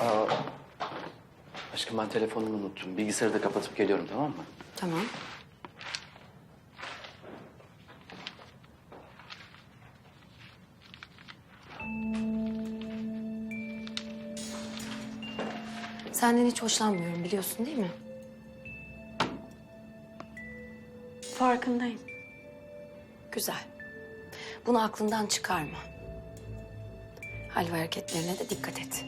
Aa, aşkım ben telefonumu unuttum. Bilgisayarı da kapatıp geliyorum tamam mı? Tamam. Senden hiç hoşlanmıyorum biliyorsun değil mi? Farkındayım. Güzel. Bunu aklından çıkarma. Hal ve hareketlerine de dikkat et.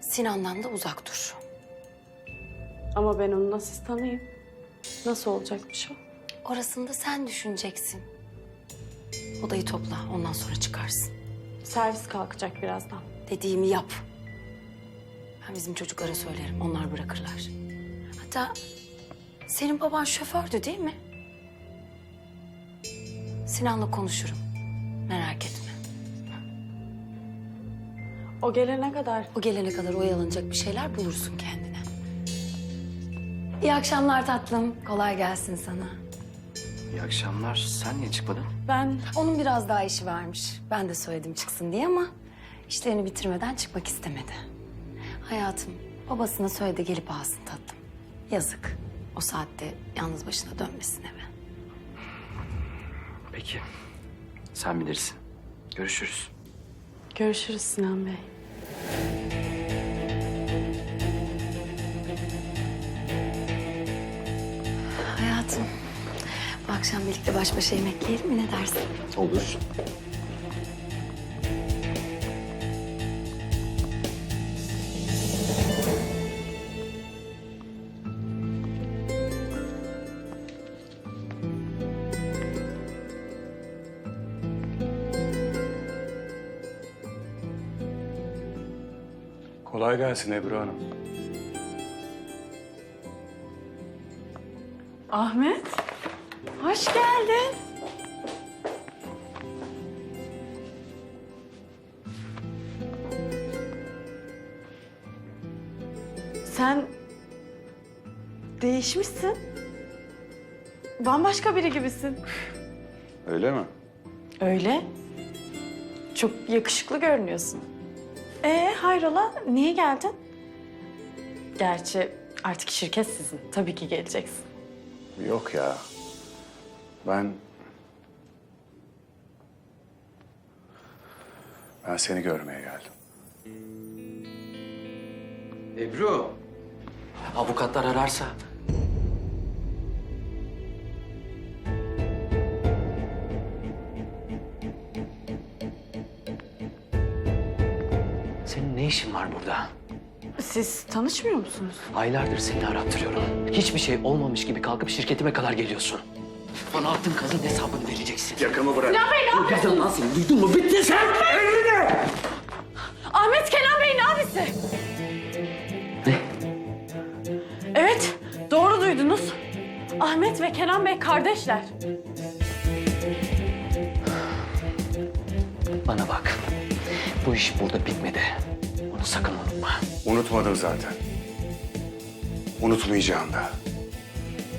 Sinan'dan da uzak dur. Ama ben onu nasıl tanıyayım? Nasıl olacakmış o? Orasını da sen düşüneceksin. Odayı topla, ondan sonra çıkarsın. Servis kalkacak birazdan. Dediğimi yap. Ben bizim çocuklara söylerim, onlar bırakırlar. Hatta senin baban şofördü değil mi? Sinan'la konuşurum. O gelene kadar O gelene kadar oyalanacak bir şeyler bulursun kendine. İyi akşamlar tatlım. Kolay gelsin sana. İyi akşamlar. Sen niye çıkmadın? ben Onun biraz daha işi varmış. Ben de söyledim çıksın diye ama işlerini bitirmeden çıkmak istemedi. Hayatım, babasına söyle de gelip alsın tatlım. Yazık. O saatte yalnız başına dönmesin eve. Peki. Sen bilirsin. Görüşürüz. görüşürüz Sinan Bey. Hayatım, bu akşam birlikte baş başa yemek yiyelim mi ne dersin? Olur. Kolay gelsin Ebru Hanım. Ahmet, hoş geldin. Sen değişmişsin. Bambaşka biri gibisin. Öyle mi? Öyle. Çok yakışıklı görünüyorsun. Ee hayrola? Niye geldin? Gerçi artık şirket sizin. Tabii ki geleceksin. Yok ya. Ben... Ben seni görmeye geldim. Ebru. Avukatlar ararsa. İşin var burada? Siz tanışmıyor musunuz? Aylardır seni arattırıyorum. Hiçbir şey olmamış gibi kalkıp şirketime kadar geliyorsun. Bana attığın kazın hesabını vereceksin. Yakamı bırak. Öldüreceğim lan seni. Duydun mu? Bitti sen. Ahmet Kenan Bey'in abisi. Ne? Evet, doğru duydunuz. Ahmet ve Kenan Bey kardeşler. Bana bak. Bu iş burada bitmedi. Onu sakın unutma. Unutmadım zaten. Unutmayacağım da.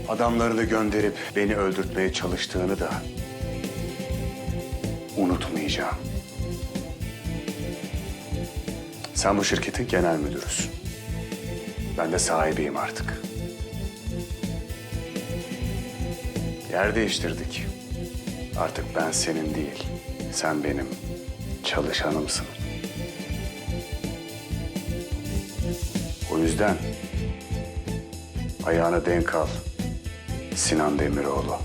Adamlarını gönderip beni öldürtmeye çalıştığını da unutmayacağım. Sen bu şirketin genel müdürüsün. Ben de sahibiyim artık. Yer değiştirdik. Artık ben senin değil, sen benim çalışanımsın. O yüzden ayağına denk al Sinan Demiroğlu.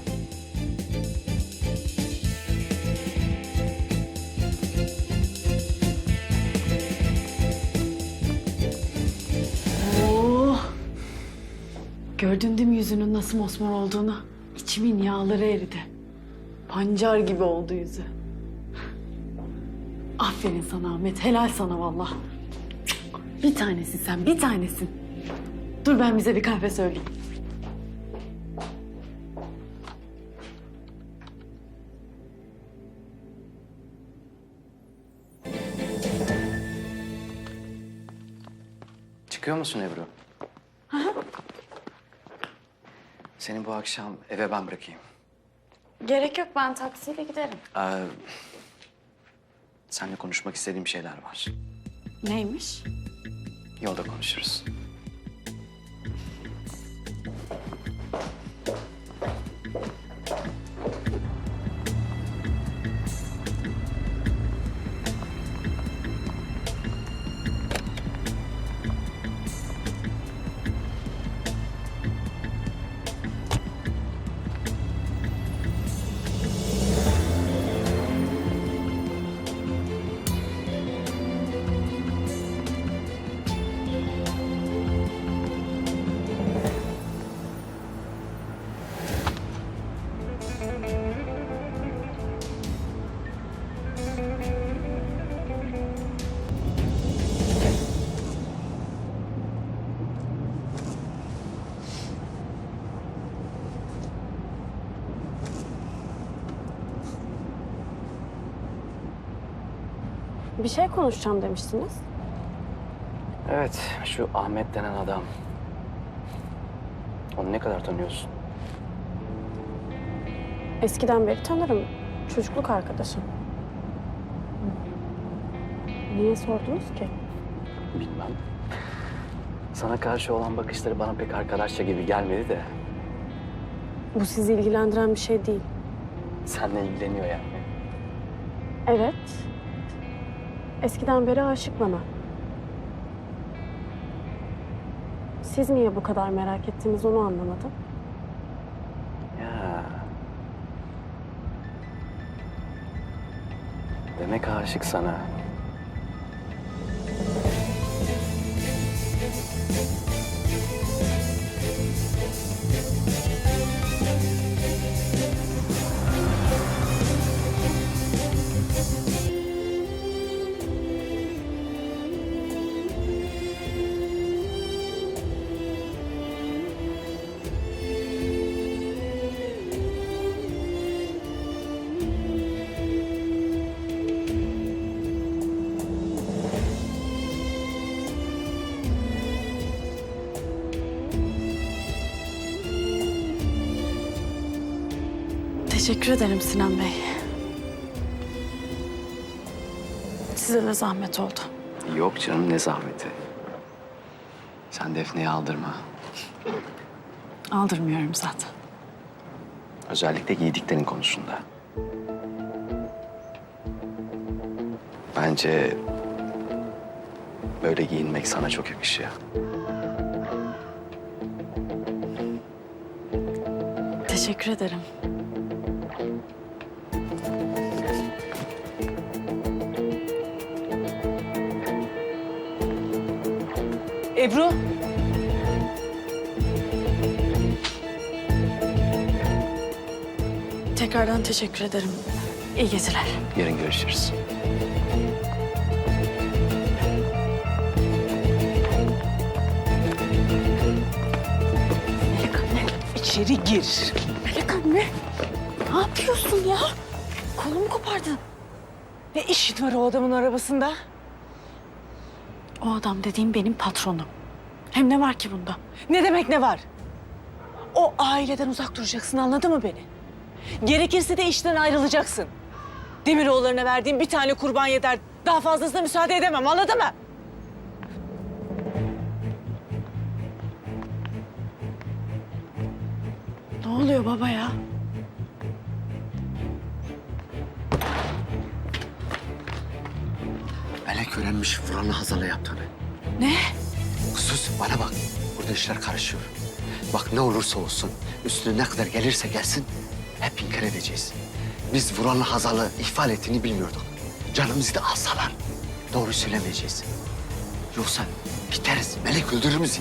Oo. Gördün değil mi yüzünün nasıl mosmor olduğunu? İçimin yağları eridi. Pancar gibi oldu yüzü. Aferin sana Ahmet, helal sana vallahi. Bir tanesin sen, bir tanesin. Dur ben bize bir kahve söyleyeyim. Çıkıyor musun Ebru? Seni bu akşam eve ben bırakayım. Gerek yok, ben taksiyle giderim. Ee, seninle konuşmak istediğim şeyler var. Neymiş? Yolda konuşuruz. Bir şey konuşacağım demiştiniz. Evet, şu Ahmet denen adam. Onu ne kadar tanıyorsun? Eskiden beri tanırım. Çocukluk arkadaşım. Niye sordunuz ki? Bilmem. Sana karşı olan bakışları bana pek arkadaşça gibi gelmedi de. Bu sizi ilgilendiren bir şey değil. Seninle ilgileniyor yani. Evet. Eskiden beri aşık bana. Siz niye bu kadar merak ettiniz onu anlamadım. Ya. Demek aşık sana. Teşekkür ederim Sinan Bey. Size de zahmet oldu. Yok canım ne zahmeti. Sen Defne'yi aldırma. Aldırmıyorum zaten. Özellikle giydiklerin konusunda. Bence böyle giyinmek sana çok yakışıyor. Teşekkür ederim. Ebru. Tekrardan teşekkür ederim. İyi geceler. Yarın görüşürüz. Melek anne. içeri gir. Melek anne. Ne yapıyorsun ya? Kolumu kopardın. Ne işin var o adamın arabasında? O adam dediğim benim patronum. Hem ne var ki bunda? Ne demek ne var? O aileden uzak duracaksın anladın mı beni? Gerekirse de işten ayrılacaksın. Demiroğullarına verdiğim bir tane kurban yeter. Daha fazlasına müsaade edemem anladın mı? Ne oluyor baba ya? Öğrenmiş Vuran'la Hazal'a yaptığını. Ne? Sus bana bak. Burada işler karışıyor. Bak ne olursa olsun üstüne ne kadar gelirse gelsin hep inkar edeceğiz. Biz Vuran'la Hazal'ı ihfal ettiğini bilmiyorduk. Canımızı da alsalar doğru söylemeyeceğiz. Yoksa biteriz. Melek öldürür bizi.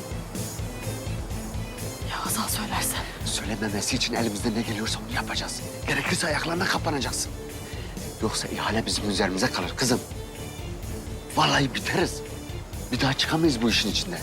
Ya Hazal söylersen. Söylememesi için elimizden ne geliyorsa onu yapacağız. Gerekirse ayaklarına kapanacaksın. Yoksa ihale bizim üzerimize kalır kızım. Vallahi biteriz. Bir daha çıkamayız bu işin içinden.